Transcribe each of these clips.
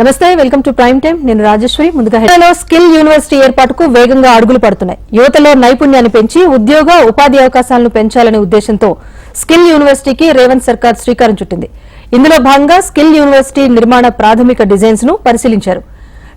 నమస్తే welcome to prime time నేను రాజేశ్వరి. ముందుగా హైదరాబాద్లో స్కిల్ యూనివర్సిటీ ఏర్పాటుకు వేగంగా అడుగులు పడుతున్నాయి. యువతలో నైపుణ్యాన్ని పెంచి ఉద్యోగ ఉపాధి అవకాశాలను పెంచాలనే ఉద్దేశంతో స్కిల్ యూనివర్సిటీకి రేవంత్ సర్కార్ శ్రీకారం చుట్టింది. ఇందులో భాగంగా స్కిల్ యూనివర్సిటీ నిర్మాణ ప్రాథమిక డిజైన్స్ను పరిశీలించారు.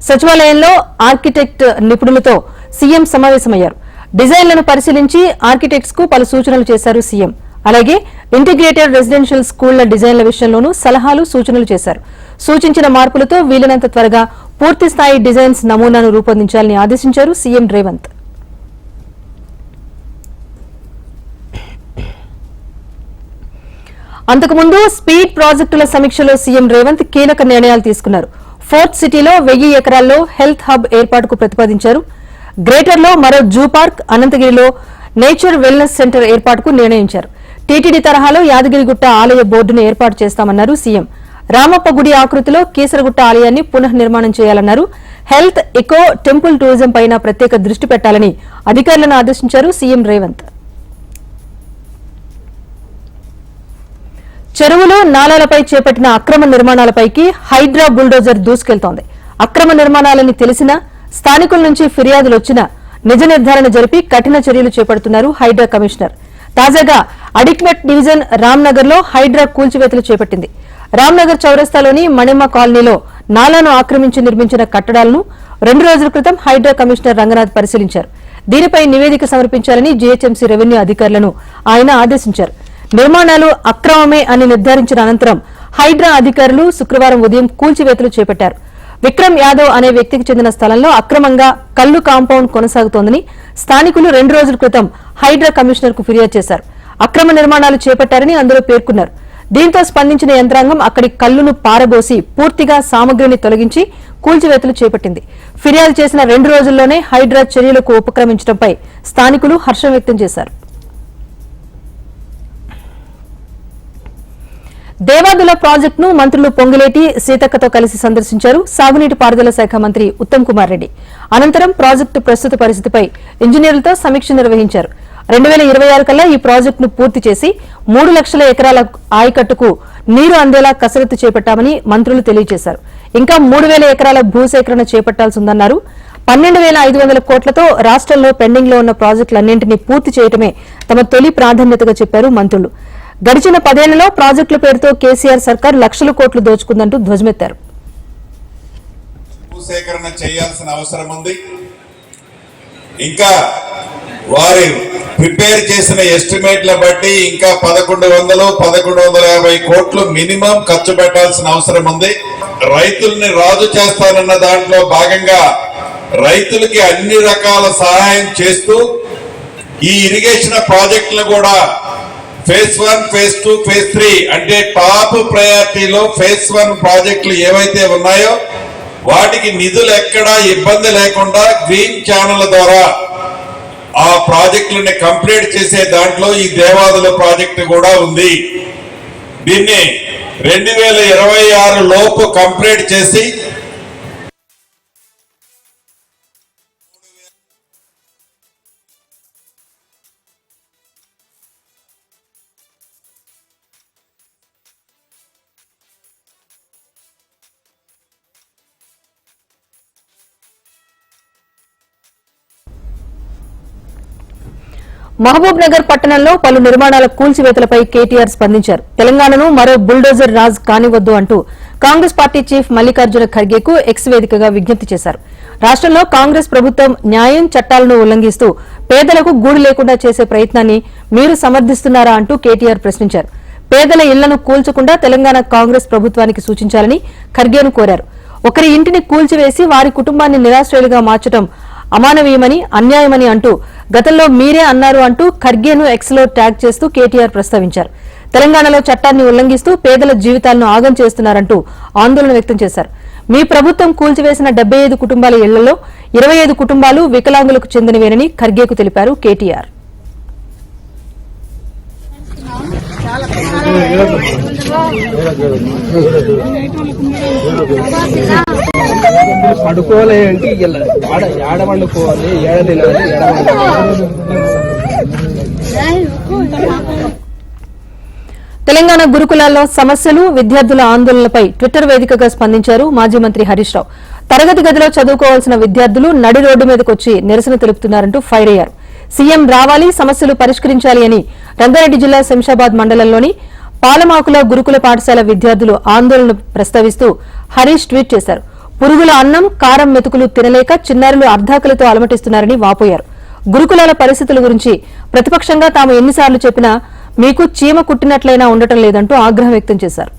సచివాలయంలో ఆర్కిటెక్ట్ నిపుణులతో సీఎం సమావేశమయ్యారు. డిజైన్లను పరిశీలించి ఆర్కిటెక్ట్స్కు పలు సూచనలు చేశారు సీఎం. అలాగే ఇంటిగ్రేటెడ్ రెసిడెన్షియల్ స్కూళ్ళ డిజైన్ల విషయంలోనూ సలహాలు సూచనలు చేశారు. సూచించిన మార్పులతో వీలైనంత త్వరగా పూర్తిస్థాయి డిజైన్స్ నమూనాను రూపొందించాలని ఆదేశించారు సీఎం రేవంత్. అంతకుముందు స్పీడ్ ప్రాజెక్టుల సమీక్షలో సీఎం రేవంత్ కీలక నిర్ణయాలు తీసుకున్నారు. ఫోర్త్ సిటీలో వెయ్యి ఎకరాల్లో హెల్త్ హబ్ ఏర్పాటుకు ప్రతిపాదించారు. గ్రేటర్లో మరో జూ పార్క్ అనంతగిరిలో నేచర్ వెల్నెస్ సెంటర్ ఏర్పాటుకు నిర్ణయించారు. టీటీడీ తరహాలో యాదగిరిగుట్ట ఆలయ బోర్డును ఏర్పాటు చేస్తామన్నారు సీఎం. రామప్ప గుడి ఆకృతిలో కీసరగుట్ట ఆలయాన్ని పునః నిర్మాణం చేయాలన్నారు. హెల్త్ ఎకో టెంపుల్ టూరిజం పైన ప్రత్యేక దృష్టి పెట్టాలని అధికారులను ఆదేశించారు సీఎం రేవంత్. చెరువులు నాలాలపై చేపట్టిన అక్రమ నిర్మాణాలపైకి హైడ్రా బుల్డోజర్ దూసుకెళ్తోంది. అక్రమ నిర్మాణాలని తెలిసినా స్థానికుల నుంచి ఫిర్యాదులు వచ్చినా నిజ నిర్ధారణ జరిపి కఠిన చర్యలు చేపడుతున్నారు హైడ్రా కమిషనర్. తాజాగా అడిక్మెట్ డివిజన్ రామ్నగర్లో హైడ్రా కూల్చివేతలు చేపట్టింది. రామ్నగర్ చౌరస్తాలోని మణిమ కాలనీలో నాలాను ఆక్రమించి నిర్మించిన కట్టడాలను రెండు రోజుల క్రితం హైడ్రా కమిషనర్ రంగనాథ్ పరిశీలించారు. దీనిపై నివేదిక సమర్పించాలని జీహెచ్ఎంసీ రెవెన్యూ అధికారులను ఆయన ఆదేశించారు. నిర్మాణాలు అక్రమమే అని నిర్ధారించిన అనంతరం హైడ్రా అధికారులు శుక్రవారం ఉదయం కూల్చివేతలు చేపట్టారు. విక్రమ్ యాదవ్ అనే వ్యక్తికి చెందిన స్థలంలో అక్రమంగా కల్లు కాంపౌండ్ కొనసాగుతోందని స్థానికులు రెండు రోజుల క్రితం హైడ్రా కమిషనర్కు ఫిర్యాదు చేశారు. అక్రమ నిర్మాణాలు చేపట్టారని అందులో పేర్కొన్నారు. దీంతో స్పందించిన యంత్రాంగం అక్కడి కల్లును పారబోసి పూర్తిగా సామగ్రిని తొలగించి కూల్చివేతలు చేపట్టింది. ఫిర్యాదు చేసిన రెండు రోజుల్లోనే హైడ్రా చర్యలకు ఉపక్రమించడంపై స్థానికులు హర్షం వ్యక్తం చేశారు. దేవాదుల ప్రాజెక్టును మంత్రులు పొంగులేటి సీతక్కతో కలిసి సందర్శించారు సాగునీటి పారుదల శాఖ మంత్రి ఉత్తమ్ కుమార్ రెడ్డి. అనంతరం ప్రాజెక్టు ప్రస్తుత పరిస్థితిపై ఇంజనీర్లతో సమీక్ష నిర్వహించారు. రెండు వేల ఇరవై ఆరు కల్లా ఈ ప్రాజెక్టును పూర్తి చేసి మూడు లక్షల ఎకరాల ఆయకట్టుకు నీరు అందేలా కసరత్తు చేపట్టామని మంత్రులు తెలియజేశారు. ఇంకా మూడు వేల ఎకరాల భూసేకరణ చేపట్టాల్సి ఉందన్నారు పన్నెండు వేల ఐదు వందల కోట్లతో రాష్ట్రంలో పెండింగ్లో ఉన్న ప్రాజెక్టులన్నింటినీ పూర్తి చేయడమే తమ తొలి ప్రాధాన్యతగా చెప్పారు మంత్రులు. గడిచిన పదేళ్ళలో ప్రాజెక్టుల పేరుతో కేసీఆర్ సర్కార్ లక్షల కోట్లు దోచుకుందంటూ ధ్వజమెత్తారు. భూసేకరణ చేయాల్సిన అవసరం ఉంది. ఇంకా వారి ప్రిపేర్ చేసిన ఎస్టిమేట్ల బట్టి ఇంకా పదకొండు వందలు పదకొండు వందల యాభై కోట్లు మినిమం ఖర్చు పెట్టాల్సిన అవసరం ఉంది. రైతుల్ని రాజు చేస్తానన్న దాంట్లో భాగంగా రైతులకి అన్ని రకాల సహాయం చేస్తూ ఈ ఇరిగేషన్ ప్రాజెక్టులు కూడా phase one phase two phase three అంటే టాప్ ప్రయారిటీలో ఫేజ్ వన్ ప్రాజెక్టులు ఏవైతే ఉన్నాయో వాటికి నిధులు ఎక్కడా ఇబ్బంది లేకుండా గ్రీన్ ఛానల్ ద్వారా ఆ ప్రాజెక్టులని కంప్లీట్ చేసే దాంట్లో ఈ దేవాదుల ప్రాజెక్టు కూడా ఉంది. దీన్ని రెండు వేల ఇరవై ఆరు లోపు కంప్లీట్ చేసి మహబూబ్ నగర్ పట్టణంలో పలు నిర్మాణాల కూల్చివేతలపై కేటీఆర్ స్పందించారు. తెలంగాణను మరో బుల్డోజర్ రాజ్ కానివద్దు అంటూ కాంగ్రెస్ పార్టీ చీఫ్ మల్లికార్జున ఖర్గేకు ఎక్స్ వేదికగా విజ్ఞప్తి చేశారు. రాష్ట్రంలో కాంగ్రెస్ ప్రభుత్వం న్యాయం చట్టాలను ఉల్లంఘిస్తూ పేదలకు గూడు లేకుండా చేసే ప్రయత్నాన్ని మీరు సమర్థిస్తున్నారా అంటూ కేటీఆర్ ప్రశ్నించారు. పేదల ఇళ్ళను కూల్చకుండా తెలంగాణ కాంగ్రెస్ ప్రభుత్వానికి సూచించాలని ఖర్గేను కోరారు. ఒకరి ఇంటిని కూల్చివేసి వారి కుటుంబాన్ని నిరాశ్రయులుగా మార్చడం అమానవీయమని అన్యాయమని అంటూ గతంలో మీరే అన్నారు అంటూ ఖర్గేను ఎక్స్లో ట్యాగ్ చేస్తూ కేటీఆర్ ప్రస్తావించారు. తెలంగాణలో చట్టాన్ని ఉల్లంఘిస్తూ పేదల జీవితాలను ఆగం చేస్తున్నారంటూ ఆందోళన వ్యక్తం చేశారు. మీ ప్రభుత్వం కూల్చివేసిన డెబ్బై ఐదు కుటుంబాల ఇళ్ళలో ఇరవై ఐదు కుటుంబాలు వికలాంగులకు చెందినవేనని ఖర్గేకు తెలిపారు కేటీఆర్. పడుకోవాలి అంటే ఇలా ఆడ ఆడ ఏడ తినాలి? తెలంగాణ తెలంగాణ గురుకులాల్లో సమస్యలు విద్యార్థుల ఆందోళనలపై ట్విట్టర్ వేదికగా స్పందించారు మాజీ మంత్రి హరీష్ రావు. తరగతి గదిలో చదువుకోవాల్సిన విద్యార్థులు నడి రోడ్డు మీదకొచ్చి నిరసన తెలుపుతున్నారంటూ ఫైర్ అయ్యారు. సీఎం రావాలి సమస్యలు పరిష్కరించాలి అని రంగారెడ్డి జిల్లా శంషాబాద్ మండలంలోని పాలమాకుల గురుకుల పాఠశాల విద్యార్థులు ఆందోళన ప్రస్తావిస్తూ హరీష్ ట్వీట్ చేశారు. పురుగుల అన్నం కారం మెతుకులు తినలేక చిన్నారులు అర్ధాకలితో అలమటిస్తున్నారని వాపోయారు. గురుకులాల పరిస్థితుల గురించి ప్రతిపక్షంగా తాము ఎన్నిసార్లు చెప్పినా మీకు చీమ కుట్టినట్లయినా ఉండటం లేదంటూ ఆగ్రహం వ్యక్తం చేశారు.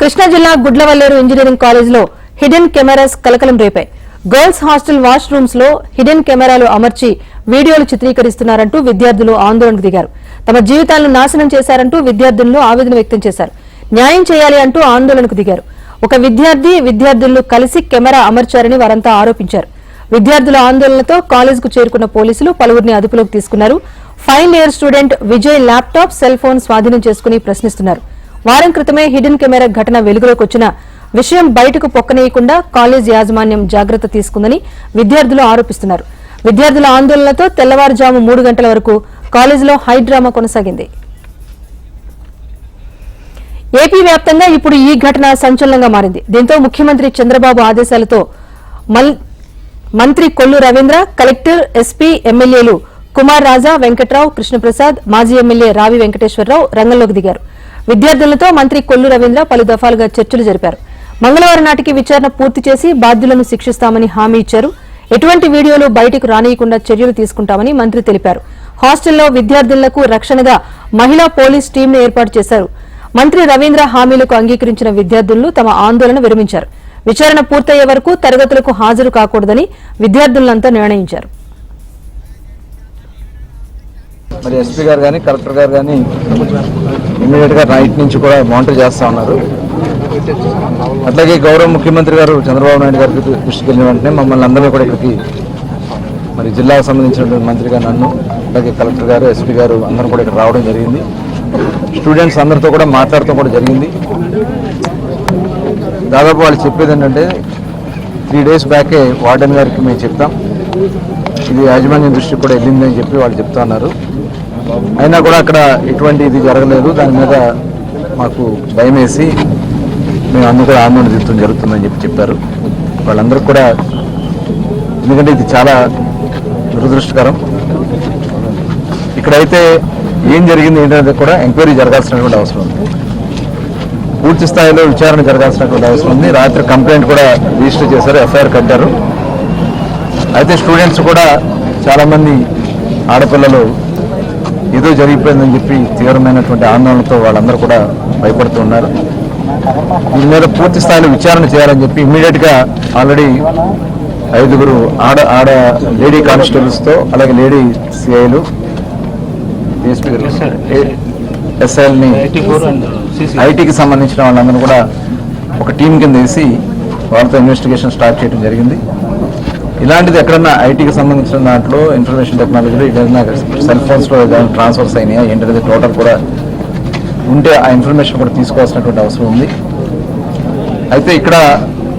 కృష్ణా జిల్లా గుడ్లవల్లేరు ఇంజనీరింగ్ కాలేజీలో హిడెన్ కెమెరాస్ కలకలం రేపాయి. గర్ల్స్ హాస్టల్ వాష్ రూమ్స్లో హిడెన్ కెమెరాలు అమర్చి వీడియోలు చిత్రీకరిస్తున్నారంటూ విద్యార్థులు ఆందోళనకు దిగారు. తమ జీవితాలను నాశనం చేశారంటూ విద్యార్థులను ఆవేదన వ్యక్తం చేశారు. న్యాయం చేయాలి అంటూ ఆందోళనకు దిగారు. ఒక విద్యార్థి విద్యార్థులు కలిసి కెమెరా అమర్చారని వారంతా ఆరోపించారు. విద్యార్థుల ఆందోళనతో కాలేజీకు చేరుకున్న పోలీసులు పలువురిని అదుపులోకి తీసుకున్నారు. Final year student Vijay laptop cell phone స్వాధీనం చేసుకుని ప్రశ్నిస్తున్నారు. వారం క్రితమే హిడెన్ కెమెరా ఘటన వెలుగులోకి వచ్చిన విషయం బయటకు పొక్కనేయకుండా కాలేజ్ యాజమాన్యం జాగ్రత్త తీసుకుందని విద్యార్థులు ఆరోపిస్తున్నారు. విద్యార్థుల ఆందోళనతో తెల్లవారుజాము మూడు గంటల వరకు కాలేజీలో హై డ్రామా కొనసాగింది. ఏపీ వ్యాప్తంగా ఇప్పుడు ఈ ఘటన సంచలనంగా మారింది. దీంతో ముఖ్యమంత్రి చంద్రబాబు ఆదేశాలతో మల్- మంత్రి కొల్లు రవీంద్ర కలెక్టర్ ఎస్పీ ఎమ్మెల్యేలు కుమార్ రాజా వెంకట్రావు కృష్ణప్రసాద్ మాజీ ఎమ్మెల్యే రావి వెంకటేశ్వరరావు రంగంలోకి దిగారు. విద్యార్థులతో మంత్రి కొల్లు రవీంద్ర పలు దఫాలుగా చర్చలు జరిపారు. మంగళవారం నాటికి విచారణ పూర్తి చేసి బాధ్యులను శిక్షిస్తామని హామీ ఇచ్చారు. ఎటువంటి వీడియోలు బయటకు రానియకుండా చర్యలు తీసుకుంటామని మంత్రి తెలిపారు. హాస్టల్లో విద్యార్థులకు రక్షణగా మహిళా పోలీస్ టీంను ఏర్పాటు చేశారు. మంత్రి రవీంద్ర హామీలకు అంగీకరించిన విద్యార్థులు తమ ఆందోళన విరమించారు. విచారణ పూర్తయ్యే వరకు తరగతులకు హాజరు కాకూడదని విద్యార్థులంతా నిర్ణయించారు. మరి ఎస్పీ గారు కానీ కలెక్టర్ గారు కానీ ఇమీడియట్గా నైట్ నుంచి కూడా మానిటర్ చేస్తా ఉన్నారు. అట్లాగే గౌరవ ముఖ్యమంత్రి గారు చంద్రబాబు నాయుడు గారికి దృష్టికి వెళ్ళిన వెంటనే మమ్మల్ని అందరినీ కూడా ఇక్కడికి మరి జిల్లాకు సంబంధించినటువంటి మంత్రిగా నన్ను అలాగే కలెక్టర్ గారు ఎస్పీ గారు అందరం కూడా ఇక్కడ రావడం జరిగింది. స్టూడెంట్స్ అందరితో కూడా మాట్లాడటం కూడా జరిగింది. దాదాపు వాళ్ళు చెప్పేది ఏంటంటే త్రీ డేస్ బ్యాకే వార్డెన్ గారికి మేము చెప్తాం. ఇది యాజమాన్యం దృష్టికి కూడా వెళ్ళిందని చెప్పి వాళ్ళు చెప్తా ఉన్నారు అయినా కూడా అక్కడ ఎటువంటి ఇది జరగలేదు. దాని మీద మాకు భయం వేసి మేము అందరూ కూడా ఆందోళన తీర్థం జరుగుతుందని చెప్పి చెప్పారు. వాళ్ళందరూ కూడా ఎందుకంటే ఇది చాలా దురదృష్టకరం. ఇక్కడైతే ఏం జరిగింది ఏంటనేది కూడా ఎంక్వైరీ జరగాల్సినటువంటి అవసరం ఉంది. పూర్తి స్థాయిలో విచారణ జరగాల్సినటువంటి అవసరం ఉంది. రాత్రి కంప్లైంట్ కూడా రిజిస్టర్ చేశారు ఎఫ్ఐఆర్ కట్టారు. అయితే స్టూడెంట్స్ కూడా చాలామంది ఆడపిల్లలు ఏదో జరిగిపోయిందని చెప్పి తీవ్రమైనటువంటి ఆందోళనతో వాళ్ళందరూ కూడా భయపడుతున్నారు దీని మీద పూర్తి స్థాయిలో విచారణ చేయాలని చెప్పి ఇమ్మీడియట్గా ఆల్రెడీ ఐదుగురు ఆడ ఆడ లేడీ కానిస్టేబుల్స్తో అలాగే లేడీ సిఐలు ఎస్ఐల్ని ఐటీకి సంబంధించిన వాళ్ళందరూ కూడా ఒక టీం కింద వేసి వాళ్ళతో ఇన్వెస్టిగేషన్ స్టార్ట్ చేయడం జరిగింది. ఇలాంటిది ఎక్కడన్నా ఐటీకి సంబంధించిన దాంట్లో ఇన్ఫర్మేషన్ టెక్నాలజీలో ఏదైనా సెల్ ఫోన్స్లో ఏదైనా ట్రాన్స్ఫర్స్ అయినాయా? ఏంటనేది టోటల్ కూడా ఉంటే ఆ ఇన్ఫర్మేషన్ కూడా తీసుకోవాల్సినటువంటి అవసరం ఉంది. అయితే ఇక్కడ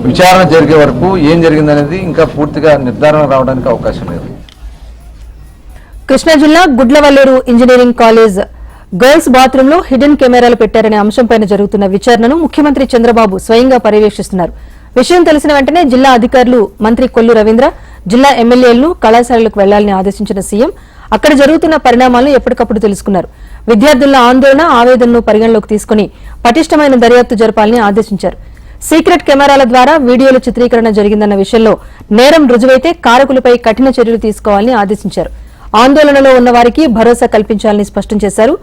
విచారణ జరిగే వరకు ఏం జరిగిందనేది ఇంకా పూర్తిగా నిర్ధారణ రావడానికి అవకాశం లేదు. కృష్ణా జిల్లా గుడ్లవల్లేరు ఇంజనీరింగ్ కాలేజ్ గర్ల్స్ బాత్రూమ్లో హిడెన్ కెమెరాలు పెట్టారనే అంశంపై జరుగుతున్న విచారణను ముఖ్యమంత్రి చంద్రబాబు స్వయంగా పర్యవేక్షిస్తున్నారు. విషయం తెలిసిన వెంటనే జిల్లా అధికారులు మంత్రి కొల్లు రవీంద్ర జిల్లా ఎమ్మెల్యేలను కళాశాలలకు వెళ్ళాలని ఆదేశించిన సీఎం అక్కడ జరుగుతున్న పరిణామాలను ఎప్పటికప్పుడు తెలుసుకున్నారు. విద్యార్థుల ఆందోళన ఆవేదనను పరిగణలోకి తీసుకుని పటిష్టమైన దర్యాప్తు జరపాలని ఆదేశించారు. సీక్రెట్ కెమెరాల ద్వారా వీడియోల చిత్రీకరణ జరిగిందన్న విషయంలో నేరం రుజువైతే కారకులపై కఠిన చర్యలు తీసుకోవాలని ఆదేశించారు. ఆందోళనలో ఉన్న వారికి భరోసా కల్పించాలని స్పష్టం చేశారు.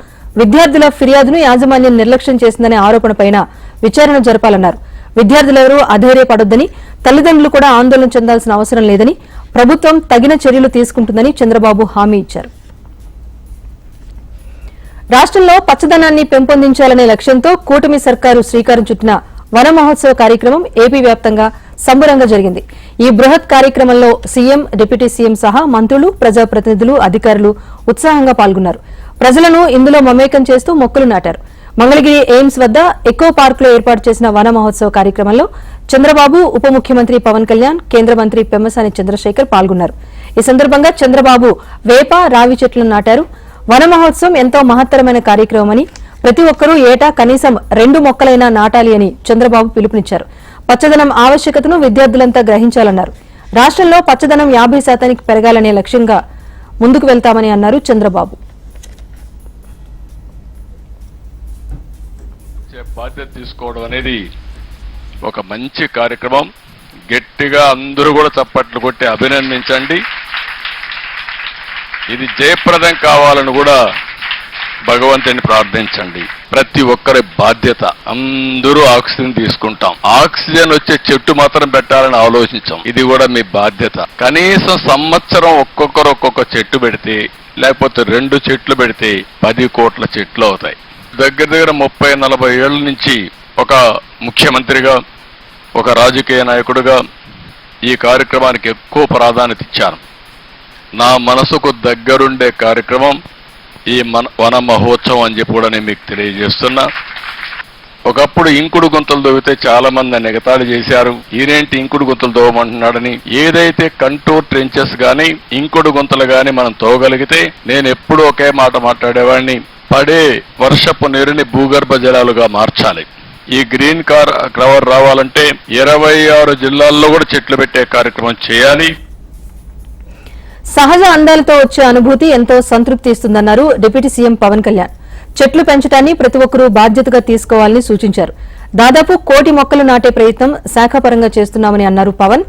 విద్యార్థుల ఫిర్యాదును యాజమాన్యం నిర్లక్ష్యం చేసిందనే ఆరోపణపైన విచారణ జరపాలన్నారు. విద్యార్థులెవరూ అధైర్యపడొద్దని తల్లిదండ్రులు కూడా ఆందోళన చెందాల్సిన అవసరం లేదని ప్రభుత్వం తగిన చర్యలు తీసుకుంటుందని చంద్రబాబు హామీ ఇచ్చారు. రాష్ట్రంలో పచ్చదనాన్ని పెంపొందించాలనే లక్ష్యంతో కూటమి సర్కారు శ్రీకారం చుట్టిన వన మహోత్సవ కార్యక్రమం ఏపీ వ్యాప్తంగా సంబరంగా జరిగింది. ఈ బృహత్ కార్యక్రమంలో సీఎం డిప్యూటీ సీఎం సహా మంత్రులు ప్రజాప్రతినిధులు అధికారులు ఉత్సాహంగా పాల్గొన్నారు. ప్రజలను ఇందులో మమేకం చేస్తూ మొక్కలు నాటారు. మంగళగిరి ఎయిమ్స్ వద్ద ఎకో పార్కులో ఏర్పాటు చేసిన వన మహోత్సవ కార్యక్రమంలో చంద్రబాబు ఉప ముఖ్యమంత్రి పవన్ కళ్యాణ్ కేంద్ర మంత్రి పెమ్మసాని చంద్రశేఖర్ పాల్గొన్నారు. ఈ సందర్భంగా చంద్రబాబు వేప రావి చెట్లను నాటారు. వన మహోత్సవం ఎంతో మహత్తరమైన కార్యక్రమమని ప్రతి ఒక్కరూ ఏటా కనీసం రెండు మొక్కలైనా నాటాలి అని చంద్రబాబు పిలుపునిచ్చారు. పచ్చదనం ఆవశ్యకతను విద్యార్థులంతా గ్రహించాలన్నారు. రాష్ట్రంలో పచ్చదనం యాభై శాతానికి పెరగాలనే లక్ష్యంగా ముందుకు వెళ్తామని అన్నారు చంద్రబాబు. బాధ్యత తీసుకోవడం అనేది ఒక మంచి కార్యక్రమం. గట్టిగా అందరూ కూడా చప్పట్లు కొట్టి అభినందించండి. ఇది జయప్రదం కావాలని కూడా భగవంతుని ప్రార్థించండి. ప్రతి ఒక్కరి బాధ్యత. అందరూ ఆక్సిజన్ తీసుకుంటాం. ఆక్సిజన్ వచ్చే చెట్టు మాత్రం పెట్టాలని ఆలోచించాం. ఇది కూడా మీ బాధ్యత. కనీసం సంవత్సరం ఒక్కొక్కరు ఒక్కొక్క చెట్టు పెడితే లేకపోతే రెండు చెట్లు పెడితే పది కోట్ల చెట్లు అవుతాయి. దగ్గర దగ్గర ముప్పై నలభై ఏళ్ళ నుంచి ఒక ముఖ్యమంత్రిగా ఒక రాజకీయ నాయకుడిగా ఈ కార్యక్రమానికి ఎక్కువ ప్రాధాన్యత ఇచ్చాను. నా మనసుకు దగ్గరుండే కార్యక్రమం ఈ మన వన మహోత్సవం అని చెప్పి కూడా నేను మీకు తెలియజేస్తున్నా. ఒకప్పుడు ఇంకుడు గుంతలు దొవితే చాలా మంది ఎగతాళి చేశారు. ఈరేంటి ఇంకుడు గుంతలు దోవమంటున్నాడని? ఏదైతే కంటూర్ ట్రెంచెస్ గాని ఇంకుడు గుంతలు గాని మనం తోగలిగితే నేను ఎప్పుడూ ఒకే మాట మాట్లాడేవాడిని. పడే వర్షపు నీరుని భూగర్భ జలాలుగా మార్చాలి. ఈ గ్రీన్ కార్ కవర్ రావాలంటే ఇరవై ఆరు జిల్లాల్లో కూడా చెట్లు పెట్టే కార్యక్రమం చేయాలి. సహజ అందాలతో వచ్చే అనుభూతి ఎంతో సంతృప్తి ఇస్తుందన్నారు డిప్యూటీ సీఎం పవన్ కళ్యాణ్. చెట్లు పెంచడాన్ని ప్రతి ఒక్కరూ బాధ్యతగా తీసుకోవాలని సూచించారు. దాదాపు కోటి మొక్కలు నాటే ప్రయత్నం శాఖాపరంగా చేస్తున్నామని అన్నారు పవన్.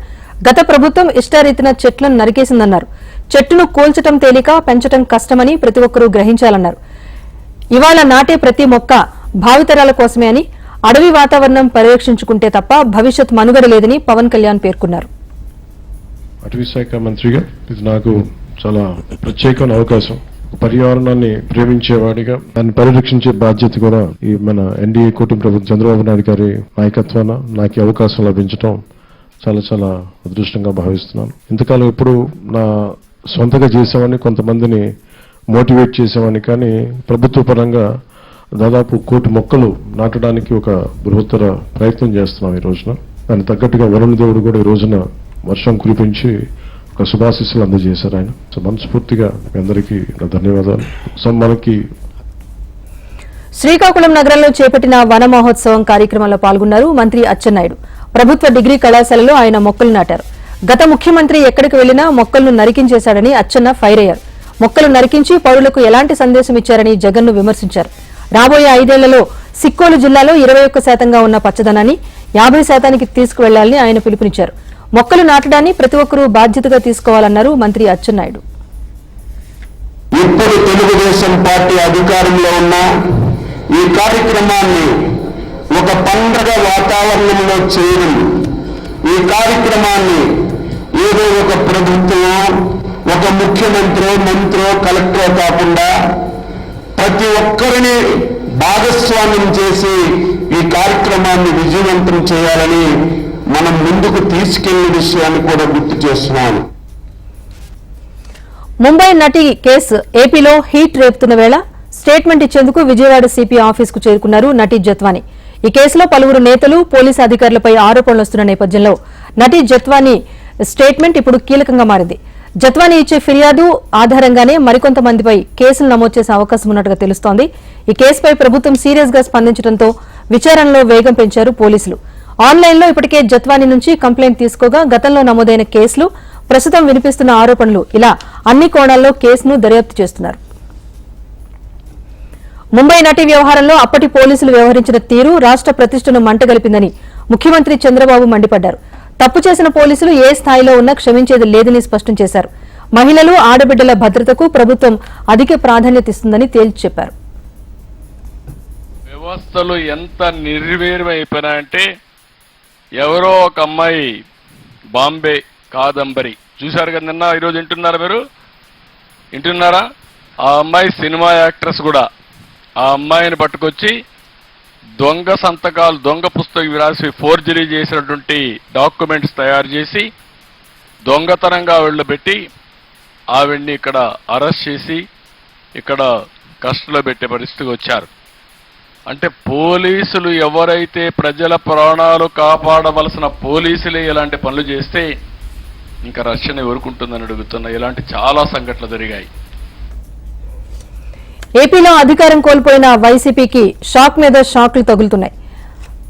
గత ప్రభుత్వం ఇష్టారీతిన చెట్లను నరికేసిందన్నారు. చెట్టును కూల్చటం తేలిక పెంచటం కష్టమని ప్రతి ఒక్కరూ గ్రహించాలన్నారు. ఇవాళ నాటే ప్రతి మొక్క భావితరాల కోసమే అని అడవి వాతావరణం పరిరక్షించుకుంటే తప్ప భవిష్యత్ మనుగడ లేదని పవన్ కళ్యాణ్ పేర్కొన్నారు. అటవీ శాఖ మంత్రిగా ఇది నాకు చాలా ప్రత్యేకమైన అవకాశం. పర్యావరణాన్ని ప్రేమించేవాడిగా దాన్ని పరిరక్షించే బాధ్యత కూడా ఈ మన ఎన్డీఏ కూటమి ప్రభుత్వం చంద్రబాబు నాయుడు గారి నాయకత్వాన నాకు అవకాశం లభించడం చాలా చాలా అదృష్టంగా భావిస్తున్నాను. ఇంతకాలం ఎప్పుడు నా సొంతగా చేసేవాడిని కొంతమందిని మోటివేట్ చేసేవాడిని కానీ ప్రభుత్వ పరంగా దాదాపు కోటి మొక్కలు నాటడానికి ఒక బృహత్తర ప్రయత్నం చేస్తున్నాం ఈ రోజున. దానికి తగ్గట్టుగా వరుణ దేవుడు కూడా ఈ రోజున వర్షం కురిపించి ఒక శుభాశిస్సులు అందజేశారు ఆయన. సో మనస్ఫూర్తిగా మీ అందరికీ నా ధన్యవాదాలు. సో మనకి శ్రీకాకుళం నగరంలో చేపట్టిన వన మహోత్సవం కార్యక్రమంలో పాల్గొన్నారు మంత్రి అచ్చెన్నాయుడు. ప్రభుత్వ డిగ్రీ కళాశాలలో ఆయన మొక్కలు నాటారు. గత ముఖ్యమంత్రి ఎక్కడికి వెళ్ళినా మొక్కలను నరికించేశాడని అచ్చెన్న ఫైర్ అయ్యారు. మొక్కలు నరికించి పౌరులకు ఎలాంటి సందేశం ఇచ్చారని జగన్ను విమర్శించారు. రాబోయే ఐదేళ్ళలో సిక్కోలు జిల్లాలో ఇరవై ఒక్క శాతంగా ఉన్న పచ్చదనాన్ని యాభై శాతానికి తీసుకువెళ్ళాలని ఆయన పిలుపునిచ్చారు. మొక్కలు నాటడాన్ని ప్రతి ఒక్కరూ బాధ్యతగా తీసుకోవాలన్నారు మంత్రి అచ్చెన్నాయుడు. ఇప్పుడు తెలుగుదేశం పార్టీ అధికారంలో ఉన్న ఈ కార్యక్రమాన్ని ఒక పండగ వాతావరణంలో చేయడం ఈ కార్యక్రమాన్ని ఏదో ఒక ప్రభుత్వం ఒక ముఖ్యమంత్రి మంత్రో కలెక్టరో కాకుండా ప్రతి ఒక్కరిని భాగస్వామ్యం చేసి ఈ కార్యక్రమాన్ని విజయవంతం చేయాలని మనం ముందుకు తీసుకెళ్ళే విషయాన్ని కూడా గుర్తు చేస్తున్నాను. ముంబై నటి కేసు ఏపీలో హీట్ రేపుతున్న వేళ స్టేట్మెంట్ ఇచ్చేందుకు విజయవాడ సిపి ఆఫీసుకు చేరుకున్నారు నటి జత్వాని. ఈ కేసులో పలువురు నేతలు పోలీసు అధికారులపై ఆరోపణలు వస్తున్న నేపథ్యంలో నటి జత్వాని స్టేట్మెంట్ ఇప్పుడు కీలకంగా మారింది. జత్వాని ఇచ్చే ఫిర్యాదు ఆధారంగానే మరికొంతమందిపై కేసులు నమోదు చేసే అవకాశం ఉన్నట్టుగా తెలుస్తోంది. ఈ కేసుపై ప్రభుత్వం సీరియస్గా స్పందించడంతో విచారణలో వేగం పెంచారు పోలీసులు. ఆన్లైన్లో ఇప్పటికే జత్వాని నుంచి కంప్లైంట్ తీసుకోగా గతంలో నమోదైన కేసులు ప్రస్తుతం వినిపిస్తున్న ఆరోపణలు ఇలా అన్ని కోణాల్లో కేసును దర్యాప్తు చేస్తున్నారు. ముంబై నటి వ్యవహారంలో అప్పటి పోలీసులు వ్యవహరించిన తీరు రాష్ట్ర ప్రతిష్టను మంటగలిపిందని ముఖ్యమంత్రి చంద్రబాబు మండిపడ్డారు. తప్పు చేసిన పోలీసులు ఏ స్థాయిలో ఉన్నా క్షమించేది లేదని స్పష్టం చేశారు. మహిళలు ఆడబిడ్డల భద్రతకు ప్రభుత్వం అధిక ప్రాధాన్యత ఇస్తుందని తేల్చి చెప్పారు. వ్యవస్థలు ఎంత నిర్వీర్యమైపోయినాయంటే ఎవరో ఒక అమ్మాయి బాంబే కాదంబరి. చూశారు కదా నిన్న? ఈరోజు వింటున్నారా మీరు? వింటున్నారా? ఆ అమ్మాయి సినిమా యాక్ట్రెస్ కూడా. ఆ అమ్మాయిని పట్టుకొచ్చి దొంగ సంతకాలు దొంగ పుస్తకం రాసి ఫోర్జరీ చేసినటువంటి డాక్యుమెంట్స్ తయారు చేసి దొంగతనంగా ఆవిడలో పెట్టి ఆవిడ్ని ఇక్కడ అరెస్ట్ చేసి ఇక్కడ కస్టడీలో పెట్టే పరిస్థితికి వచ్చారు. అంటే పోలీసులు ఎవరైతే ప్రజల ప్రాణాలు కాపాడవలసిన పోలీసులే ఇలాంటి పనులు చేస్తే ఇంకా రక్షణ ఎవరుకుంటుందని అడుగుతున్న ఇలాంటి చాలా సంఘటనలు జరిగాయి. ఏపీలో అధికారం కోల్పోయిన వైసీపీకి షాక్ మీద షాక్లు తగులుతున్నాయి.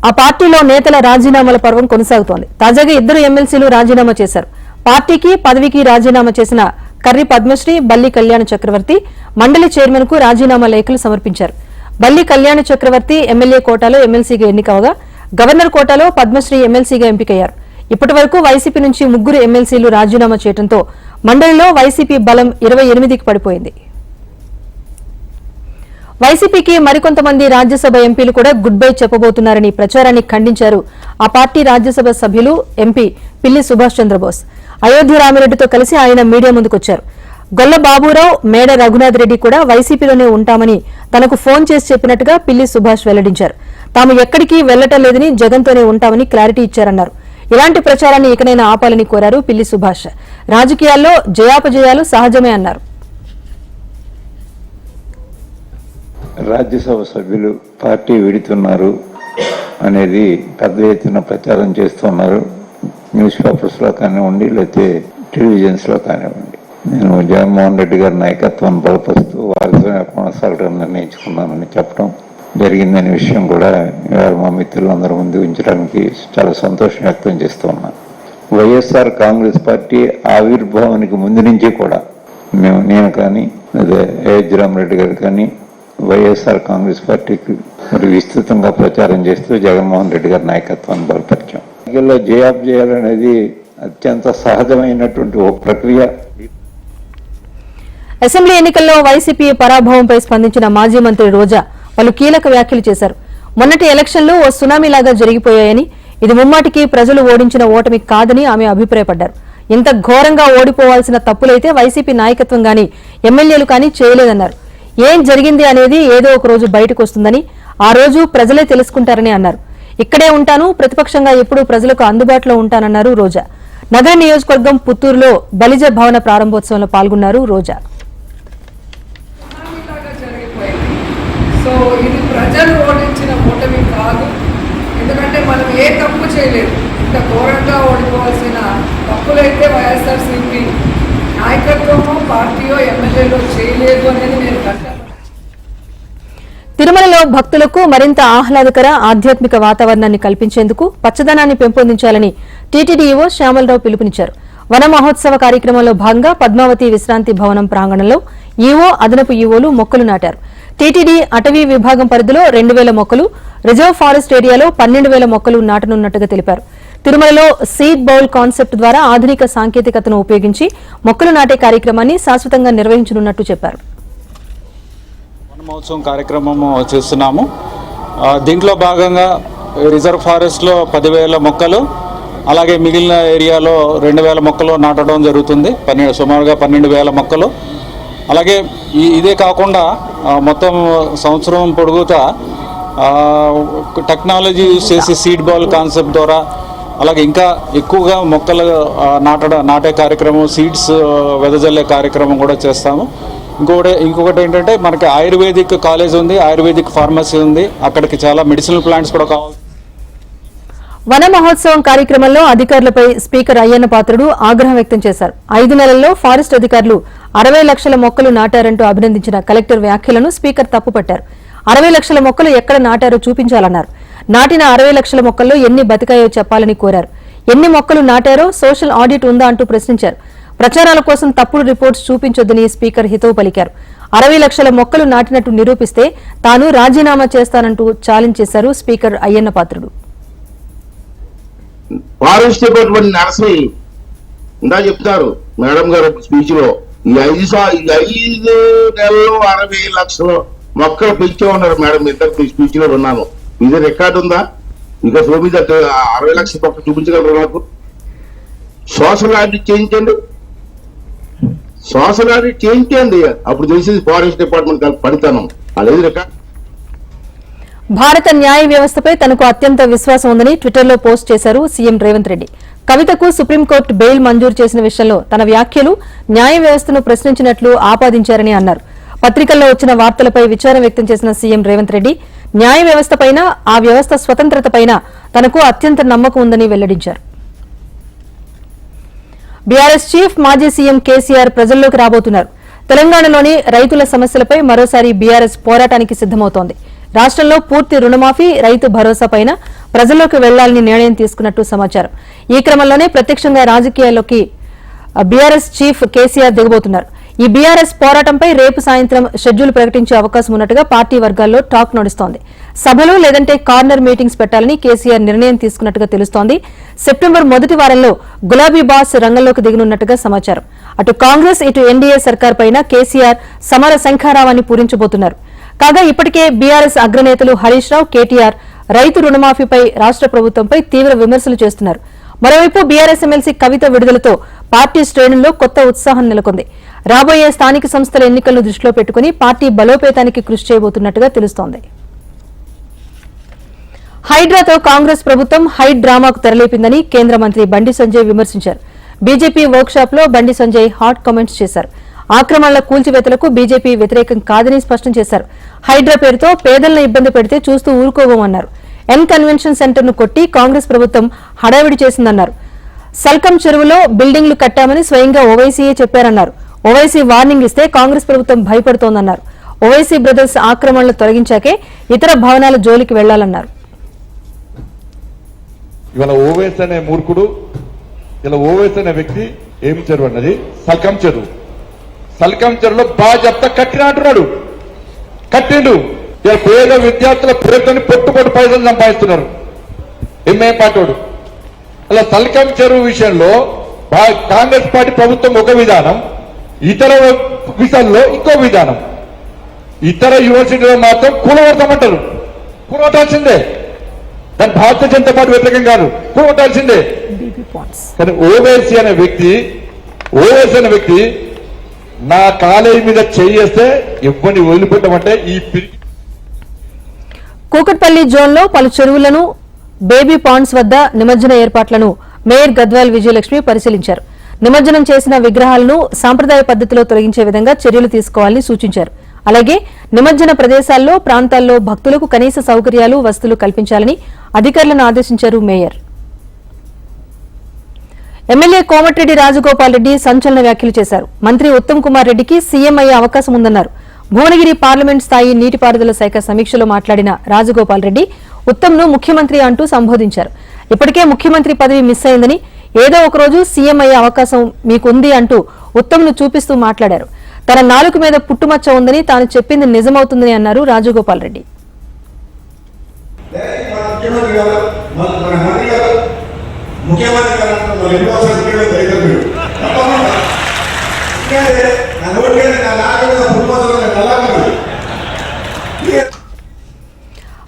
ఆ పార్టీలో నేతల రాజీనామాల పర్వం కొనసాగుతోంది. తాజాగా ఇద్దరు ఎమ్మెల్సీలు రాజీనామా చేశారు. పార్టీకి పదవికి రాజీనామా చేసిన కర్రి పద్మశ్రీ బల్లి కళ్యాణ చక్రవర్తి మండలి చైర్మన్కు రాజీనామా లేఖలు సమర్పించారు. బల్లి కళ్యాణ చక్రవర్తి ఎమ్మెల్యే కోటాలో ఎమ్మెల్సీగా ఎన్నికవగా గవర్నర్ కోటాలో పద్మశ్రీ ఎమ్మెల్సీగా ఎంపికయ్యారు. ఇప్పటి వరకు వైసీపీ నుంచి ముగ్గురు ఎమ్మెల్సీలు రాజీనామా చేయడంతో మండలిలో వైసీపీ బలం ఇరవై ఎనిమిదికి పడిపోయింది. వైసీపీకి మరికొంతమంది రాజ్యసభ ఎంపీలు కూడా గుడ్ బై చెప్పబోతున్నారని ప్రచారాన్ని ఖండించారు ఆ పార్టీ రాజ్యసభ సభ్యులు ఎంపీ పిల్లి సుభాష్ చంద్రబోస్. అయోధ్య రామిరెడ్డితో కలిసి ఆయన మీడియా ముందుకొచ్చారు. గొల్ల బాబురావు మేడ రఘునాథ్ రెడ్డి కూడా వైసీపీలోనే ఉంటామని తనకు ఫోన్ చేసి చెప్పినట్టుగా పిల్లి సుభాష్ వెల్లడించారు. తాము ఎక్కడికి వెళ్ళటం లేదని జగన్తోనే ఉంటామని క్లారిటీ ఇచ్చారన్నారు. ఇలాంటి ప్రచారాన్ని ఇకనైనా ఆపాలని కోరారు పిల్లి సుభాష్. రాజకీయాల్లో జయాపజయాలు సహజమే అన్నారు. రాజ్యసభ సభ్యులు పార్టీ విడుతున్నారు అనేది పెద్ద ఎత్తున ప్రచారం చేస్తున్నారు. న్యూస్ పేపర్స్లో కానివ్వండి లేకపోతే టెలివిజన్స్లో కానివ్వండి. నేను జగన్మోహన్ రెడ్డి గారి నాయకత్వాన్ని బలపరుస్తూ వారసుగా కొనసాగడం నిర్ణయించుకున్నానని చెప్పడం జరిగిందనే విషయం కూడా ఇవాళ మా మిత్రులందరి ముందు ఉంచడానికి చాలా సంతోషం వ్యక్తం చేస్తూ ఉన్నాను. వైఎస్ఆర్ కాంగ్రెస్ పార్టీ ఆవిర్భావానికి ముందు నుంచి కూడా మేము నేను కానీ అదే ఏజ్ రామరెడ్డి గారు కానీ వైఎస్ఆర్ కాంగ్రెస్ పార్టీకి మరి విస్తృతంగా ప్రచారం చేస్తూ జగన్మోహన్ రెడ్డి గారి నాయకత్వాన్ని బలపరిచాం. ఎన్నికల్లో జయాబ్ చేయాలనేది అత్యంత సహజమైనటువంటి ఒక ప్రక్రియ. అసెంబ్లీ ఎన్నికల్లో వైసీపీ పరాభవంపై స్పందించిన మాజీ మంత్రి రోజా పలు కీలక వ్యాఖ్యలు చేశారు. మొన్నటి ఎలక్షన్లు ఓ సునామీలాగా జరిగిపోయాయని ఇది ముమ్మాటికి ప్రజలు ఓడించిన ఓటమి కాదని ఆమె అభిప్రాయపడ్డారు. ఇంత ఘోరంగా ఓడిపోవాల్సిన తప్పులైతే వైసీపీ నాయకత్వం గాని ఎమ్మెల్యేలు కానీ చేయలేదన్నారు. ఏం జరిగింది అనేది ఏదో ఒక రోజు బయటకు వస్తుందని ఆ రోజు ప్రజలే తెలుసుకుంటారని అన్నారు. ఇక్కడే ఉంటాను ప్రతిపక్షంగా ఎప్పుడూ ప్రజలకు అందుబాటులో ఉంటానన్నారు రోజా. నగర నియోజకవర్గం పుత్తూరులో బలిజ భవన ప్రారంభోత్సవంలో పాల్గొన్నారు రోజా సునామీలాగా జరిగిపోయింది సో ఇది ప్రజలు ఓడించిన ఓటమి కాదు. ఎందుకంటే మనం ఏ తప్పు చేయలేదు. ఇంత ఘోరంగా ఓడిపోవాల్సిన తప్పులైతే వైఎస్ఆర్సీపీ నాయకత్వమో పార్టీయో ఎమ్మెల్యేలో చేయలేదు అనేది నేను కష్టపడి తిరుమలలో భక్తులకు మరింత ఆహ్లాదకర ఆధ్యాత్మిక వాతావరణాన్ని కల్పించేందుకు పచ్చదనాన్ని పెంపొందించాలని టీటీడీఓ శ్యామలరావు పిలుపునిచ్చారు. వన మహోత్సవ కార్యక్రమంలో భాగంగా పద్మావతి విశ్రాంతి భవనం ప్రాంగణంలో ఈవో అదనపు ఈవోలు మొక్కలు నాటారు. టీటీడీ అటవీ విభాగం పరిధిలో రెండు వేల మొక్కలు రిజర్వ్ ఫారెస్ట్ ఏరియాలో పన్నెండు వేల మొక్కలు నాటనున్నట్టుగా తెలిపారు. తిరుమలలో సీడ్ బౌల్ కాన్సెప్ట్ ద్వారా ఆధునిక సాంకేతికతను ఉపయోగించి మొక్కలు నాటే కార్యక్రమాన్ని శాశ్వతంగా నిర్వహించనున్నట్టు చెప్పారు. మహోత్సవం కార్యక్రమం చేస్తున్నాము. దీంట్లో భాగంగా రిజర్వ్ ఫారెస్ట్లో పదివేల మొక్కలు అలాగే మిగిలిన ఏరియాలో రెండు వేల మొక్కలు నాటడం జరుగుతుంది. పన్నెండు సుమారుగా పన్నెండు వేల మొక్కలు. అలాగే ఈ ఇదే కాకుండా మొత్తం సంవత్సరం పొడుగుతా టెక్నాలజీ యూజ్ చేసి సీడ్ బాల్ కాన్సెప్ట్ ద్వారా అలాగే ఇంకా ఎక్కువగా మొక్కలు నాటడం నాటే కార్యక్రమం సీడ్స్ వెదజల్లే కార్యక్రమం కూడా చేస్తాము. ఇంకొకటి ఇంకొకటి ఏంటంటే మనకి ఆయుర్వేదిక్ కాలేజ్ ఉంది ఆయుర్వేదిక్ ఫార్మసీ ఉంది అక్కడికి చాలా మెడిసినల్ ప్లాంట్స్ కూడా కావాలి వన మహోత్సవం కార్యక్రమంలో అధికారులపై స్పీకర్ అయ్యన్న పాత్రుడు ఆగ్రహం వ్యక్తం చేశారు. ఐదు నెలల్లో ఫారెస్ట్ అధికారులు అరవై లక్షల మొక్కలు నాటారంటూ అభినందించిన కలెక్టర్ వ్యాఖ్యలను స్పీకర్ తప్పుపట్టారు. అరవై లక్షల మొక్కలు ఎక్కడ నాటారో చూపించాలన్నారు. నాటిన అరవై లక్షల మొక్కల్లో ఎన్ని బతికాయో చెప్పాలని కోరారు. ఎన్ని మొక్కలు నాటారో సోషల్ ఆడిట్ ఉందా అంటూ ప్రశ్నించారు. ప్రచారాల కోసం తప్పుడు రిపోర్ట్స్ చూపించొద్దని స్పీకర్ హితవు పలికారు. అరవై లక్షల మొక్కలు నాటినట్టు నిరూపిస్తే తాను రాజీనామా చేస్తానంటూ ఛాలెంజ్ చేశారు speaker Ayyanna Patrudu. Forest department nursery ఇందా చెప్తారు మేడం గారు స్పీచ్లో ఈ ఐదు ఈ ఐదు నెలలు అరవై లక్షలు మొక్కలు పెంచే ఉన్నారు మేడం ఇద్దరు స్పీచ్లో ఉన్నాను ఇది రికార్డు ఉందా? ఇంకా సో మీద అరవై లక్షల మొక్క చూపించగలరు నాకు సోషల్ ఆడిట్ చేయించండి సోషల్ ఆడిట్ చేయించండి అప్పుడు తెలిసింది ఫారెస్ట్ డిపార్ట్మెంట్ పనితనం. అదేది రికార్డు? భారత న్యాయ వ్యవస్థపై తనకు అత్యంత విశ్వాసం ఉందని ట్విట్టర్లో పోస్ట్ చేశారు సీఎం రేవంత్ రెడ్డి. కవితకు సుప్రీంకోర్టు బెయిల్ మంజూరు చేసిన విషయంలో తన వ్యాఖ్యలు న్యాయ వ్యవస్థను ప్రశ్నించినట్లు ఆపాదించారని అన్నారు. పత్రికల్లో వచ్చిన వార్తలపై విచారం వ్యక్తం చేసిన సీఎం రేవంత్ రెడ్డి న్యాయ వ్యవస్థపైన ఆ వ్యవస్థ స్వతంత్రతపైన తనకు అత్యంత నమ్మకం ఉందని వెల్లడించారు. బీఆర్ఎస్ చీఫ్ మాజీ సీఎం కేసీఆర్ ప్రజల్లోకి రాబోతున్నారు. తెలంగాణలోని రైతుల సమస్యలపై మరోసారి బీఆర్ఎస్ పోరాటానికి సిద్దమవుతోంది రాష్ట్రంలో పూర్తి రుణమాఫీ రైతు భరోసా పైన ప్రజల్లోకి వెళ్ళాలని నిర్ణయం తీసుకున్నట్టు సమాచారం. ఈ క్రమంలోనే ప్రత్యక్షంగా రాజకీయాల్లోకి బీఆర్ఎస్ చీఫ్ కేసీఆర్ దిగబోతున్నారు. ఈ బీఆర్ఎస్ పోరాటంపై రేపు సాయంత్రం షెడ్యూల్ ప్రకటించే అవకాశం ఉన్నట్టుగా పార్టీ వర్గాల్లో టాక్ నడుస్తోంది. సభలు లేదంటే కార్నర్ మీటింగ్స్ పెట్టాలని కేసీఆర్ నిర్ణయం తీసుకున్నట్టుగా తెలుస్తోంది. సెప్టెంబర్ మొదటి వారంలో గులాబీ బాస్ రంగంలోకి దిగనున్నట్టుగా సమాచారం. అటు కాంగ్రెస్ ఇటు ఎన్డీఏ సర్కార్ పైన కేసీఆర్ సమర శంఖారావాన్ని పూరించబోతున్నారు. కాగా ఇప్పటికే బీఆర్ఎస్ అగ్రనేతలు హరీష్ రావు కేటీఆర్ రైతు రుణమాఫీపై రాష్ట్ర ప్రభుత్వంపై తీవ్ర విమర్శలు చేస్తున్నారు. మరోవైపు బీఆర్ఎస్ ఎమ్మెల్సీ కవిత విడుదలతో పార్టీ శ్రేణుల్లో కొత్త ఉత్సాహం నెలకొంది. రాబోయే స్థానిక సంస్థల ఎన్నికలను దృష్టిలో పెట్టుకుని పార్టీ బలోపేతానికి కృషి చేయబోతున్నట్టుగా తెలుస్తోంది. హైడ్రాతో కాంగ్రెస్ ప్రభుత్వం హైడ్ డ్రామాకు తెరలేపిందని కేంద్ర మంత్రి బండి సంజయ్ విమర్శించారు. BJP వర్క్షాప్లో Bandi Sanjay hot comments చేశారు. ఆక్రమణల కూల్చివేతలకు బీజేపీ వ్యతిరేకం కాదని స్పష్టం చేశారు. హైడ్రా పేరుతో పేదలను ఇబ్బంది పెడితే చూస్తూ ఊరుకోవమన్నారు ఎన్ కన్వెన్షన్ సెంటర్ను కొట్టి కాంగ్రెస్ ప్రభుత్వం హడావిడి చేసిందన్నారు. సల్కం చెరువులో బిల్డింగ్లు కట్టామని స్వయంగా ఓవైసీయే చెప్పారన్నారు. ఓవైసీ వార్నింగ్ ఇస్తే కాంగ్రెస్ ప్రభుత్వం భయపడుతోందన్నారు. ఓవైసీ బ్రదర్స్ ఆక్రమణలు తొలగించాకే ఇతర భవనాల జోలికి వెళ్ళాలన్నారు. ఇవాళ ఓవేస్ అనే మూర్ఖుడు ఇలా ఓవేస్ అనే వ్యక్తి ఏమి చెరువు అన్నది? సల్కం చెరువు. సల్కం చెరువులో బాజప్త కట్టిన అంటున్నాడు. కట్టిండు. ఇలా పేద విద్యార్థుల పేరుతోని పొట్టు పొట్టు పైసలు సంపాదిస్తున్నారు. ఎంఏ పాటోడు? అలా సల్కం చెరువు విషయంలో కాంగ్రెస్ పార్టీ ప్రభుత్వం ఒక విధానం ఇతర విషయాల్లో ఇంకో విధానం. ఇతర యూనివర్సిటీలో మాత్రం కూలగొడతామంటారు కూలగొట్టాల్సిందే దాని భారతీయ జనతా పార్టీ వ్యతిరేకం కాదు. కూలగొట్టాల్సిందే కానీ ఓవైసీ అనే వ్యక్తి ఓవైసీ అనే వ్యక్తి నా కాలేజీ మీద చేయేస్తే ఇవ్వని వదిలిపెట్టమంటే ఈ కూకట్పల్లి జోన్లో పలు చెరువులను బేబీ పాండ్స్ వద్ద నిమజ్జన ఏర్పాట్లను మేయర్ గద్వాల్ విజయలక్ష్మి పరిశీలించారు. నిమజ్జనం చేసిన విగ్రహాలను సాంప్రదాయ పద్దతిలో తొలగించే విధంగా చర్యలు తీసుకోవాలని సూచించారు. అలాగే నిమజ్జన ప్రదేశాల్లో ప్రాంతాల్లో భక్తులకు కనీస సౌకర్యాలు వసతులు కల్పించాలని అధికారులను ఆదేశించారు మేయర్. ఎమ్మెల్యే కోమటిరెడ్డి రాజగోపాల్ రెడ్డి సంచలన వ్యాఖ్యలు చేశారు. మంత్రి ఉత్తమ్ కుమార్ రెడ్డికి సీఎం అయ్యే అవకాశం ఉందన్నారు. భువనగిరి పార్లమెంట్ స్థాయి నీటిపారుదల శాఖ సమీక్షలో మాట్లాడిన రాజగోపాల్ రెడ్డి ఉత్తమ్ను ముఖ్యమంత్రి అంటూ సంబోధించారు. ఇప్పటికే ముఖ్యమంత్రి పదవి మిస్ అయిందని ఏదో ఒక రోజు సీఎం అయ్యే అవకాశం మీకుంది అంటూ ఉత్తమ్ను చూపిస్తూ మాట్లాడారు. తన నాలుగు మీద పుట్టుమచ్చ ఉందని తాను చెప్పింది నిజమవుతుందని అన్నారు రాజగోపాల్ రెడ్డి. ముఖ్యమంత్రి గారు ఎన్నో మీరు. తప్పకుండా. నాలుగు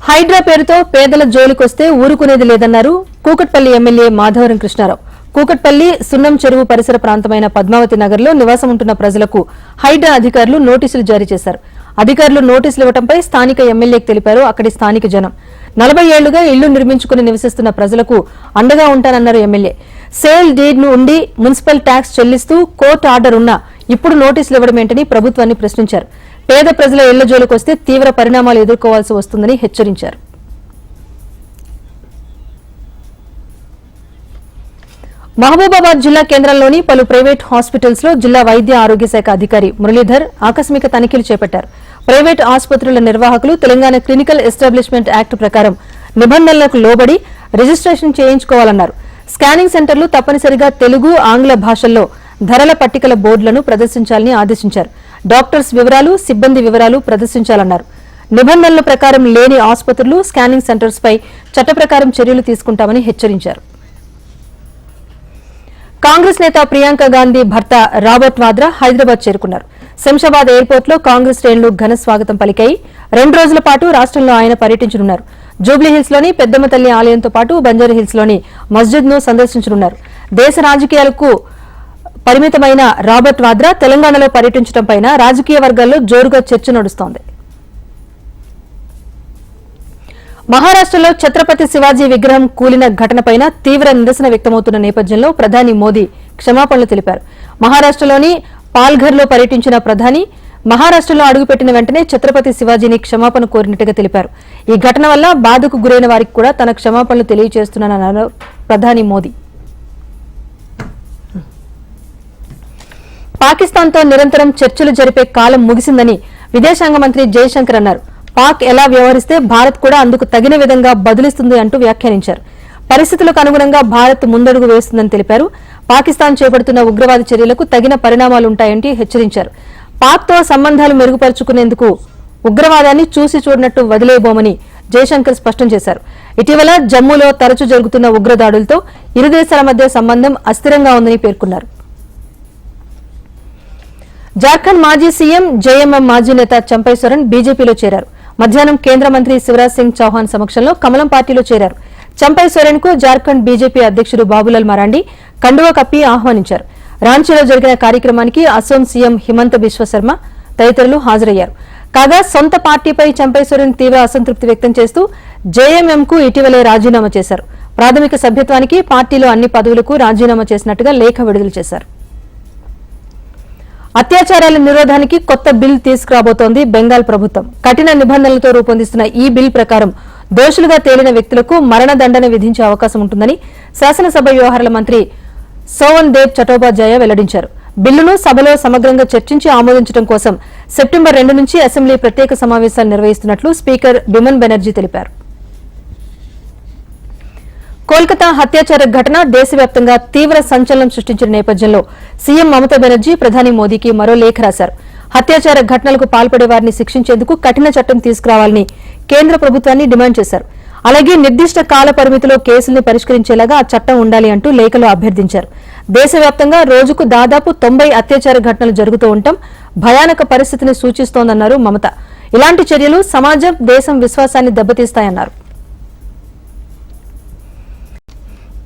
హైడ్రా పేరుతో పేదల జోలికొస్తే ఊరుకునేది లేదన్నారు కూకట్పల్లి ఎమ్మెల్యే మాధవరం కృష్ణారావు కూకట్పల్లి సున్నం చెరువు పరిసర ప్రాంతమైన పద్మావతి నగర్లో నివాసం ఉంటున్న ప్రజలకు హైడ్రా అధికారులు నోటీసులు జారీ చేశారు అధికారులు నోటీసులు ఇవ్వడంపై స్థానిక ఎమ్మెల్యేకి తెలిపారు అక్కడి స్థానిక జనం నలభై ఏళ్ళుగా ఇళ్ళు నిర్మించుకుని నివసిస్తున్న ప్రజలకు అండగా ఉంటానన్నారు ఎమ్మెల్యే. సేల్ డీడ్ను ఉండి మున్సిపల్ ట్యాక్స్ చెల్లిస్తూ కోర్టు ఆర్డర్ ఉన్నా ఇప్పుడు నోటీసులు ఇవ్వడం ఏంటని ప్రభుత్వాన్ని ప్రశ్నించారు. పేద ప్రజల ఇళ్ళ జోలికొస్తే తీవ్ర పరిణామాలు ఎదుర్కోవాల్సి వస్తుందని హెచ్చరించారు. మహబూబాబాద్ జిల్లా కేంద్రంలోని పలు ప్రైవేట్ హాస్పిటల్స్లో జిల్లా వైద్య ఆరోగ్య శాఖ అధికారి మురళీధర్ ఆకస్మిక తనిఖీలు చేపట్టారు. ప్రైవేట్ ఆసుపత్రుల నిర్వాహకులు తెలంగాణ క్లినికల్ ఎస్టాబ్లిష్మెంట్ యాక్ట్ ప్రకారం నిబంధనలకు లోబడి రిజిస్ట్రేషన్ చేయించుకోవాలన్నారు. స్కానింగ్ సెంటర్లు తప్పనిసరిగా తెలుగు ఆంగ్ల భాషల్లో ధరల పట్టికల బోర్డులను ప్రదర్శించాలని ఆదేశించారు. డాక్టర్స్ వివరాలు సిబ్బంది వివరాలు ప్రదర్శించాలన్నారు. నిబంధనల ప్రకారం లేని ఆసుపత్రులు స్కానింగ్ సెంటర్స్ పై చట్ట ప్రకారం చర్యలు తీసుకుంటామని హెచ్చరించారు. కాంగ్రెస్ నేత ప్రియాంక గాంధీ భర్త రాబర్ట్ వాద్రా హైదరాబాద్ చేరుకున్నారు. శంషాబాద్ ఎయిర్పోర్ట్లో కాంగ్రెస్ శ్రేణులు ఘన స్వాగతం పలికాయి. రెండు రోజుల పాటు రాష్ట్రంలో ఆయన పర్యటించనున్నారు. జూబ్లీహిల్స్లోని పెద్దమ్మ తల్లి ఆలయంతో పాటు బంజారాహిల్స్లోని మస్జిద్ను సందర్శించనున్నారు. దేశ రాజకీయాలకు పరిమితమైన రాబర్ట్ వాద్రా తెలంగాణలో పర్యటించడంపై రాజకీయ వర్గాల్లో జోరుగా చర్చ నడుస్తోంది. మహారాష్టలో ఛత్రపతి శివాజీ విగ్రహం కూలిన ఘటనపైన తీవ్ర నిరసన వ్యక్తమవుతున్న నేపథ్యంలో ప్రధాని మోదీ క్షమాపణలు తెలిపారు. మహారాష్టలోని పాల్ఘర్లో పర్యటించిన ప్రధాని మహారాష్టలో అడుగుపెట్టిన వెంటనే ఛత్రపతి శివాజీని క్షమాపణ కోరినట్టుగా తెలిపారు. ఈ ఘటన వల్ల బాధకు గురైన వారికి కూడా తన క్షమాపణలు తెలియజేస్తున్నానన్నారు ప్రధాని మోదీ. పాకిస్తాన్తో నిరంతరం చర్చలు జరిపే కాలం ముగిసిందని విదేశాంగ మంత్రి జయశంకర్ అన్నారు. పాక్ ఎలా వ్యవహరిస్తే భారత్ కూడా అందుకు తగిన విధంగా బదులిస్తుంది అంటూ వ్యాఖ్యానించారు. పరిస్థితులకు అనుగుణంగా భారత్ ముందడుగు వేస్తుందని తెలిపారు. పాకిస్తాన్ చేపడుతున్న ఉగ్రవాద చర్యలకు తగిన పరిణామాలుంటాయంటూ హెచ్చరించారు. పాక్తో సంబంధాలు మెరుగుపరుచుకునేందుకు ఉగ్రవాదాన్ని చూసి చూడనట్టు వదిలేయబోమని జయశంకర్ స్పష్టం చేశారు. ఇటీవల జమ్మూలో తరచూ జరుగుతున్న ఉగ్రదాడులతో ఇరు దేశాల మధ్య సంబంధం అస్థిరంగా ఉందని పేర్కొన్నారు. జార్ఖండ్ మాజీ సీఎం జేఎంఎం మాజీ నేత చంపేశ్వరన్ బీజేపీలో చేరారు. మధ్యాహ్నం కేంద్ర మంత్రి శివరాజ్ సింగ్ చౌహాన్ సమక్షంలో కమలం పార్టీలో చేరారు. చంపై సోరెన్కు జార్ఖండ్ బీజేపీ అధ్యక్షుడు బాబులాల్ మరాండి కండువా కప్పి ఆహ్వానించారు. రాంచీలో జరిగిన కార్యక్రమానికి అసోం సీఎం హిమంత బిశ్వశర్మ తదితరులు హాజరయ్యారు. కాగా సొంత పార్టీపై చంపై సోరెన్ తీవ్ర అసంతృప్తి వ్యక్తం చేస్తూ జేఎంఎం కు ఇటీవలే రాజీనామా చేశారు. ప్రాథమిక సభ్యత్వానికి పార్టీలో అన్ని పదవులకు రాజీనామా చేసినట్టుగా లేఖ విడుదల చేశారు. అత్యాచారాల నిరోధానికి కొత్త బిల్ తీసుకురాబోతోంది బెంగాల్ ప్రభుత్వం. కఠిన నిబంధనలతో రూపొందిస్తున్న ఈ బిల్ ప్రకారం దోషులుగా తేలిన వ్యక్తులకు మరణదండన విధించే అవకాశం ఉంటుందని శాసనసభ వ్యవహారాల మంత్రి సోవన్ దేవ్ చటోపాధ్యాయ వెల్లడించారు. బిల్లును సభలో సమగ్రంగా చర్చించి ఆమోదించడం కోసం సెప్టెంబర్ రెండు నుంచి అసెంబ్లీ ప్రత్యేక సమావేశాలు నిర్వహిస్తున్నట్లు స్పీకర్ బిమన్ బెనర్జీ తెలిపారు. కోల్కతా హత్యాచార ఘటన దేశవ్యాప్తంగా తీవ్ర సంచలనం సృష్టించిన నేపథ్యంలో సీఎం మమతా బెనర్జీ ప్రధాని మోదీకి మరో లేఖ రాశారు. హత్యాచార ఘటనలకు పాల్పడే వారిని శిక్షించేందుకు కఠిన చట్టం తీసుకురావాలని కేంద్ర ప్రభుత్వాన్ని డిమాండ్ చేశారు. అలాగే నిర్దిష్ట కాల పరిమితిలో కేసుల్ని పరిష్కరించేలాగా ఆ చట్టం ఉండాలి అంటూ లేఖలో అభ్యర్థించారు. దేశవ్యాప్తంగా రోజుకు దాదాపు తొంభై అత్యాచార ఘటనలు జరుగుతూ ఉండటం భయానక పరిస్థితిని సూచిస్తోందన్నారు మమత. ఇలాంటి చర్యలు సమాజం దేశం విశ్వాసాన్ని దెబ్బతీస్తాయన్నారు.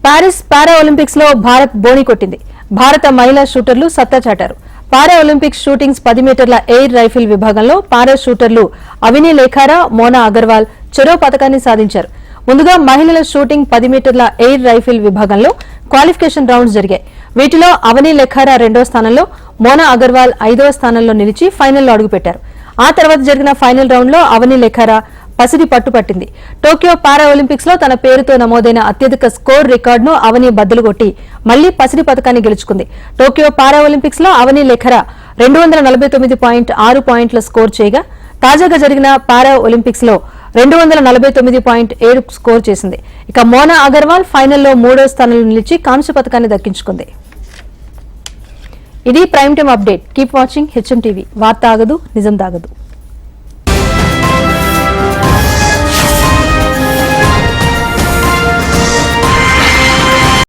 పారిస్ పారా ఒలింపిక్స్లో భారత్ బోని కొట్టింది. భారత మహిళా షూటర్లు సత్తా చాటారు. పారా ఒలింపిక్స్ షూటింగ్స్ పది మీటర్ల ఎయిర్ రైఫిల్ విభాగంలో పారా షూటర్లు అవినీ లేఖారా మోనా అగర్వాల్ చెరో పథకాన్ని సాధించారు. ముందుగా మహిళల షూటింగ్ పది మీటర్ల ఎయిర్ రైఫిల్ విభాగంలో క్వాలిఫికేషన్ రౌండ్స్ జరిగాయి. వీటిలో అవనీ లెఖారా రెండో స్థానంలో మోనా అగర్వాల్ ఐదవ స్థానంలో నిలిచి ఫైనల్లో అడుగుపెట్టారు. ఆ తర్వాత జరిగిన ఫైనల్ రౌండ్లో అవనీ లెఖారా పసిడి పట్టుపట్టింది టోక్యో పారా ఒలింపిక్స్లో తన పేరుతో నమోదైన అత్యధిక స్కోర్ రికార్డును అవని బద్దలు కొట్టి మళ్ళీ పసిడి పథకాన్ని గెలుచుకుంది. టోక్యో పారా ఒలింపిక్స్లో అవని లెఖరా రెండు వందల నలభై తొమ్మిది పాయింట్ ఆరు పాయింట్ల స్కోర్ చేయగా తాజాగా జరిగిన పారా ఒలింపిక్స్లో రెండు వందల నలభై తొమ్మిది పాయింట్ ఏడు స్కోర్ చేసింది. ఇక మోనా అగర్వాల్ ఫైనల్లో మూడో స్థానంలో నిలిచి కాంస్య పథకాన్ని దక్కించుకుంది. ఇది prime time update. Keep watching HM TV. వార్త ఆగదు నిజం దాగదు